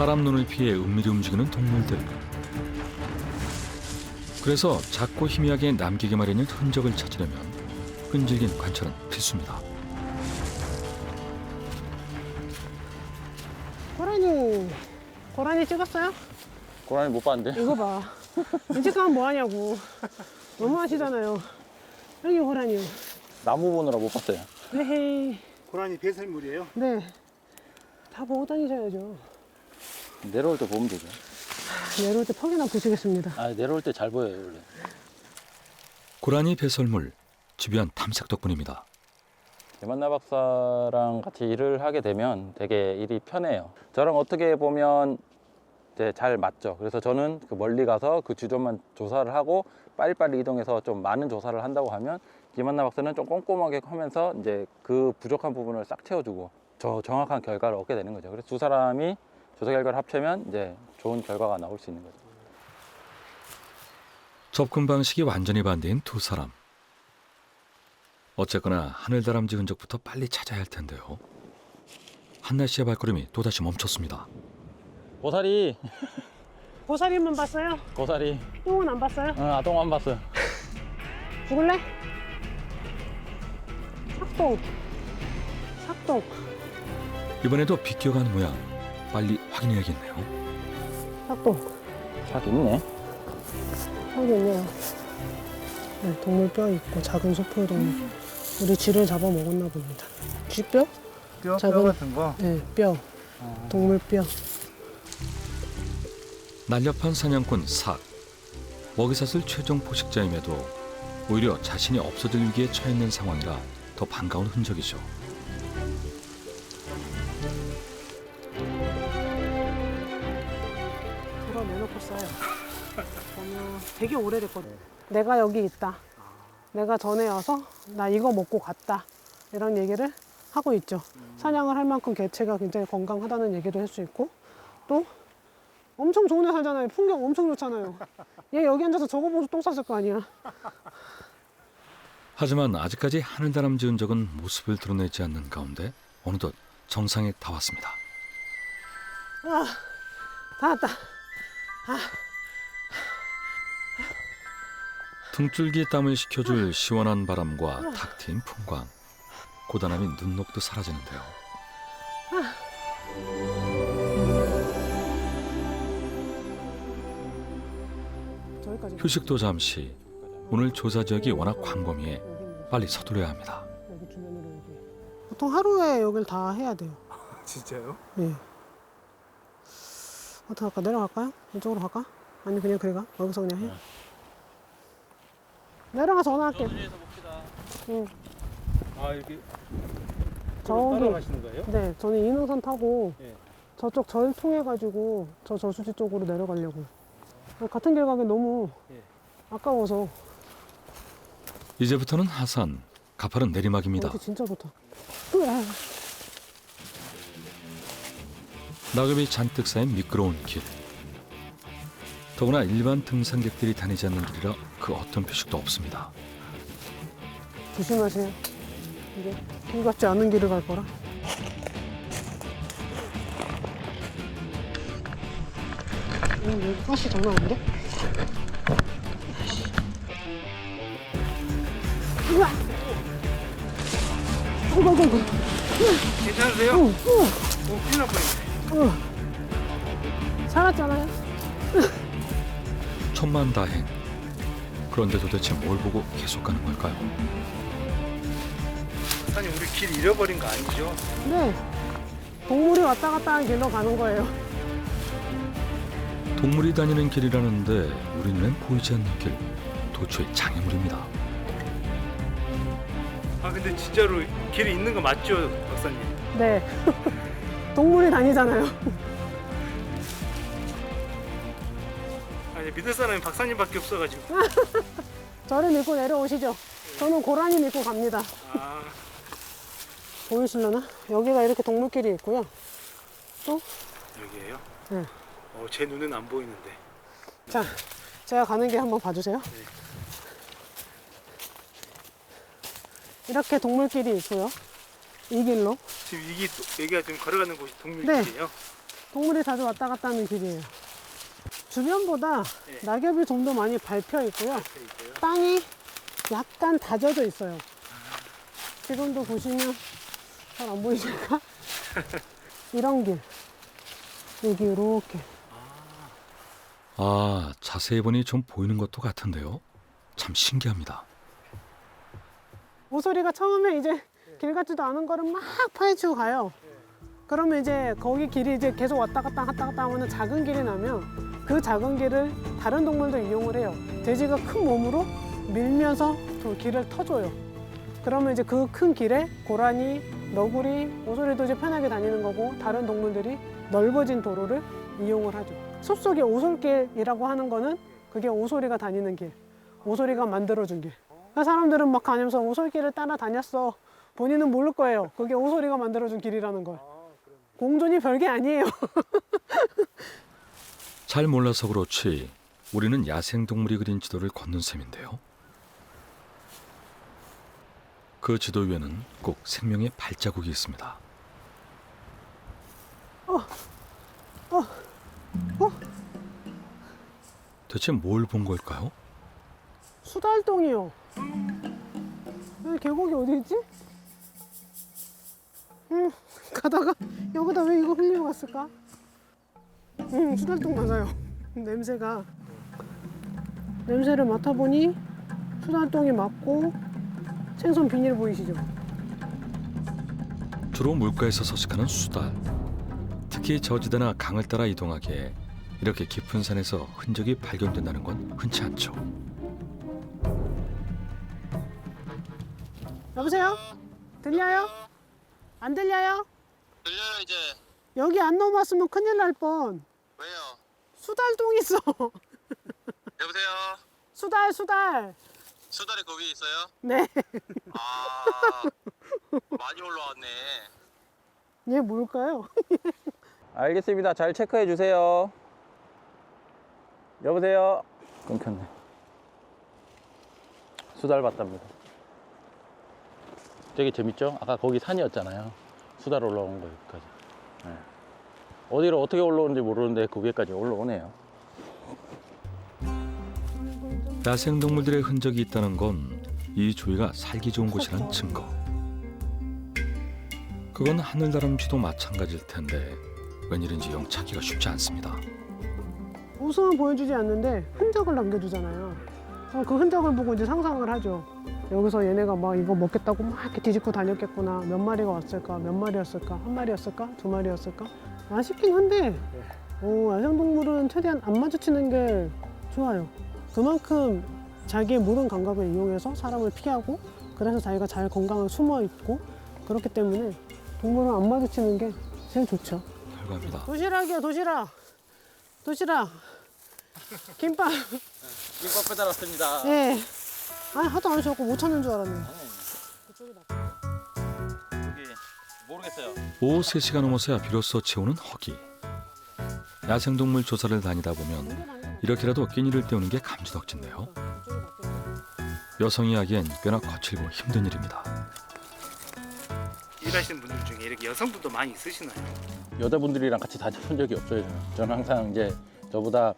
사람 눈을 피해 은밀히 움직이는 동물들. 그래서 작고 희미하게 남기게 마련인 흔적을 찾으려면 끈질긴 관찰은 필수입니다. 고라니 고라니 찍었어요? 고라니 못 봤는데. 이거 봐 일찍 가면 뭐 하냐고 너무하시잖아요 여기 고라니요 나무 보느라 못 봤어요. 헤헤이 고라니 배설물이에요. 네 다 보고 다니셔야죠 내려올 때 보면 되죠. 내려올 때 퍽이나 부시겠습니다 아 내려올 때 잘 보여요 원래. 고라니 배설물 집요한 탐색 덕분입니다. 김한나 박사랑 같이 일을 하게 되면 되게 일이 편해요. 저랑 어떻게 보면 이제 잘 맞죠. 그래서 저는 그 멀리 가서 그 주점만 조사를 하고 빨리빨리 이동해서 좀 많은 조사를 한다고 하면 김한나 박사는 좀 꼼꼼하게 하면서 이제 그 부족한 부분을 싹 채워주고 저 정확한 결과를 얻게 되는 거죠. 그래서 두 사람이 조사 결과를 합치면 이제 좋은 결과가 나올 수 있는 거죠. 접근 방식이 완전히 반대인 두 사람. 어쨌거나 하늘다람쥐 흔적부터 빨리 찾아야 할 텐데요. 한나 씨의 발걸음이 또다시 멈췄습니다. 고사리, 고사리만 봤어요? 고사리. 똥은 안 봤어요? 응, 아동 안 봤어. 죽을래? 삭동 삭동 이번에도 비껴가는 모양. 빨리 확인해야겠네요. 삭동 잘 있네. 여기 있네요 네, 동물 뼈 있고 작은 소포 동물 우리 쥐를 잡아먹었나 봅니다 쥐뼈? 뼈, 작은- 뼈 같은 거. 네, 뼈 동물 뼈 날렵한 사냥꾼 삭. 먹이사슬 최종 포식자임에도 오히려 자신이 없어질 위기에 처했는 상황이라 더 반가운 흔적이죠. 써요. 보면 되게 오래됐거든. 내가 여기 있다. 내가 전에 와서 나 이거 먹고 갔다. 이런 얘기를 하고 있죠. 사냥을 할 만큼 개체가 굉장히 건강하다는 얘기도 할 수 있고 또 엄청 좋은 데 살잖아요. 풍경 엄청 좋잖아요. 얘 여기 앉아서 저거 보고 똥 쌌을 거 아니야. 하지만 아직까지 하늘다람쥐 흔적은 모습을 드러내지 않는 가운데 어느덧 정상에 다 왔습니다. 다 왔다. 등줄기에 땀을 식혀줄 시원한 바람과 탁 트인 풍광. 고단함이 눈 녹듯 사라지는데요. 저기까지. 휴식도 잠시. 오늘 조사 지역이 워낙 광범위해 빨리 서두려야 합니다. 여기 주변으로 여기. 보통 하루에 여길 다 해야 돼요. 진짜요? 예. 어떻게 할까? 내려갈까요? 이쪽으로 갈까? 아니 그냥 그래 가? 여기서 그냥 해? 내려가 전화할게. 응. 아 여기 저기. 따라가시는 거예요? 네, 저는 인호선 타고 예. 저쪽 절 통해 가지고 저 저수지 쪽으로 내려가려고. 같은 길 가기 너무 예. 아까워서. 이제부터는 하산, 가파른 내리막입니다. 어디 진짜 좋다. 으아. 낙엽이 잔뜩 쌓인 미끄러운 길. 더구나 일반 등산객들이 다니지 않는 길이라 그 어떤 표식도 없습니다. 조심하세요. 이게 길 같지 않은 길을 갈 거라. 음, 여기 가시 장난 아닌데? 우와! 아이고, 아이고, 아이고. 괜찮으세요? 어, 어, 오, 큰일 날 뻔했네. 어. 살았잖아요? 천만 다행. 그런데 도대체 뭘 보고 계속 가는 걸까요? 사장님 우리 길 잃어버린 거 아니죠? 네. 동물이 왔다 갔다 하는 길로 가는 거예요. 동물이 다니는 길이라는데 우리 눈엔 보이지 않는 길. 도초의 장애물입니다. 아 근데 진짜로 길이 있는 거 맞죠, 박사님? 네. 동물이 다니잖아요. 아니 믿을 사람이 박사님밖에 없어가지고. 저를 믿고 내려오시죠. 저는 고라니 믿고 갑니다. 아 보이실려나? 여기가 이렇게 동물길이 있고요. 여기에요? 네. 어, 제 눈엔 안 보이는데. 자, 제가 가는 길 한번 봐주세요. 이렇게 동물길이 있고요. 이 길로. 지금 이게 또- 여기가 지금 걸어가는 곳이 네. 동물길이에요? 동물이 자주 왔다 갔다 하는 길이에요. 주변보다 낙엽이 좀 더 많이 밟혀 있고요. 땅이 약간 다져져 있어요. 지금도 보시면 잘 안 보이실까? 이런 길. 여기 이렇게. 아, 자세히 보니 좀 보이는 것도 같은데요. 참 신기합니다. 오소리가 처음에 이제 길 같지도 않은 거를 막 파헤치고 가요. 그러면 이제 거기 길이 이제 계속 왔다 갔다 왔다 갔다 하면 작은 길이 나면 그 작은 길을 다른 동물도 이용을 해요. 돼지가 큰 몸으로 밀면서 그 길을 터줘요. 그러면 이제 그 큰 길에 고라니, 너구리, 오소리도 이제 편하게 다니는 거고 다른 동물들이 넓어진 도로를 이용을 하죠. 숲속의 오솔길이라고 하는 거는 그게 오소리가 다니는 길, 오소리가 만들어준 길. 그러니까 사람들은 막 다니면서 오솔길을 따라 다녔어. 본인은 모를 거예요. 그게 오소리가 만들어준 길이라는 걸. 공존이 별게 아니에요. 잘 몰라서 그렇지 우리는 야생동물이 그린 지도를 걷는 셈인데요. 그 지도 위에는 꼭 생명의 발자국이 있습니다. 대체 뭘 본 걸까요? 수달동이요. 여기 계곡이 어디 있지? 음, 가다가 여기다 왜 이거 흘리고 갔을까? 음, 수달동 맞아요. 냄새가 냄새를 맡아보니 수달동이 맞고 생선 비닐 보이시죠? 주로 물가에서 서식하는 수달. 특히 저지대나 강을 따라 이동하기에 이렇게 깊은 산에서 흔적이 발견된다는 건 흔치 않죠. 여보세요? 들려요? 안 들려요? 들려요 이제 여기 안 넘어왔으면 큰일 날 뻔. 왜요? 수달동 있어. 여보세요? 수달 수달. 수달이 거기 있어요? 네. 아 많이 올라왔네 얘 뭘까요? 알겠습니다. 잘 체크해 주세요. 여보세요. 끊겼네. 수달 봤답니다. 되게 재밌죠? 아까 거기 산이었잖아요. 수달 올라오는 거기까지. 네. 어디로 어떻게 올라오는지 모르는데 그 위에까지 올라오네요. 야생동물들의 흔적이 있다는 건 이 조이가 살기 좋은 곳이란 증거. 그건 하늘다람쥐도 마찬가지일 텐데 웬일인지 영 찾기가 쉽지 않습니다. 모습은 보여주지 않는데 흔적을 남겨주잖아요. 그럼 그 흔적을 보고 이제 상상을 하죠. 여기서 얘네가 막 이거 먹겠다고 막 이렇게 뒤집고 다녔겠구나. 몇 마리가 왔을까? 몇 마리였을까? 한 마리였을까? 두 마리였을까? 아쉽긴 한데, 어, 야생동물은 최대한 안 마주치는 게 좋아요. 그만큼 자기의 모든 감각을 이용해서 사람을 피하고, 그래서 자기가 잘 건강을 숨어 있고, 그렇기 때문에 동물은 안 마주치는 게 제일 좋죠. 결과입니다. 도시락이요, 도시락. 도시락. 김밥. 김밥 배달 왔습니다. 예. 아, 하도 안 오셔갖고 못 찾는 줄 알았네. 여기 모르겠어요. 오후 3시가 넘어서야 비로소 채우는 허기. 야생동물 조사를 다니다 보면 이렇게라도 끼니를 때우는 게 감지덕진데요. 여성이 하기엔 꽤나 거칠고 힘든 일입니다. 일하시는 분들 중에 이렇게 여성분도 많이 있으시나요? 여자분들이랑 같이 다녀본 적이 없어요. 저는, 저는 항상 이제 저보다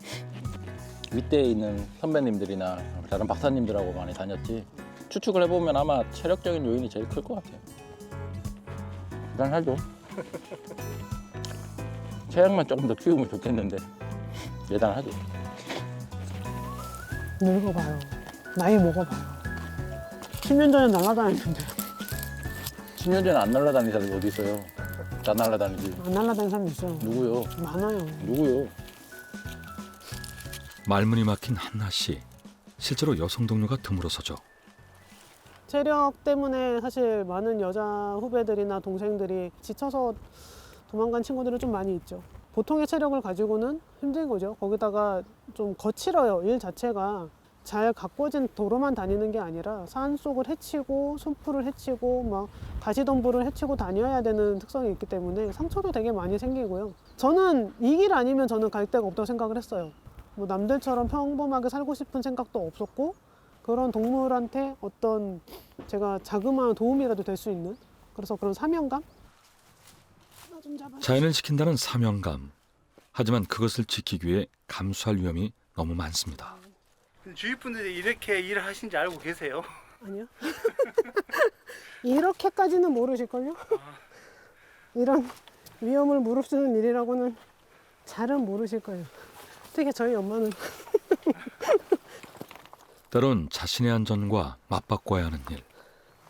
윗대에 있는 선배님들이나 다른 박사님들하고 많이 다녔지. 추측을 해보면 아마 체력적인 요인이 제일 클 것 같아요. 대단하죠. 체력만 조금 더 키우면 좋겠는데 대단하죠. 늙어봐요. 나이 먹어봐요. 10년 전에 날아다녔는데 10년 전에 안 날아다니는 사람이 어디 있어요? 다 날아다니지. 안 날아다니는 사람 있어요. 누구요? 많아요. 누구요? 말문이 막힌 한나 씨. 실제로 여성 동료가 드물어서죠. 체력 때문에 사실 많은 여자 후배들이나 동생들이 지쳐서 도망간 친구들은 좀 많이 있죠. 보통의 체력을 가지고는 힘든 거죠. 거기다가 좀 거칠어요. 일 자체가 잘 가꿔진 도로만 다니는 게 아니라 산 속을 헤치고 숲풀을 헤치고 막 가시덤불을 헤치고 다녀야 되는 특성이 있기 때문에 상처도 되게 많이 생기고요. 저는 이 길 아니면 저는 갈 데가 없다고 생각을 했어요. 뭐 남들처럼 평범하게 살고 싶은 생각도 없었고 그런 동물한테 어떤 제가 자그마한 도움이라도 될 수 있는 그래서 그런 사명감. 자연을 지킨다는 사명감. 하지만 그것을 지키기 위해 감수할 위험이 너무 많습니다. 주위 분들이 이렇게 일을 하신지 알고 계세요? 아니요. 이렇게까지는 모르실걸요? 이런 위험을 무릅쓰는 일이라고는 잘은 모르실 거예요. 특히 저희 엄마는 때론 자신의 안전과 맞바꿔야 하는 일.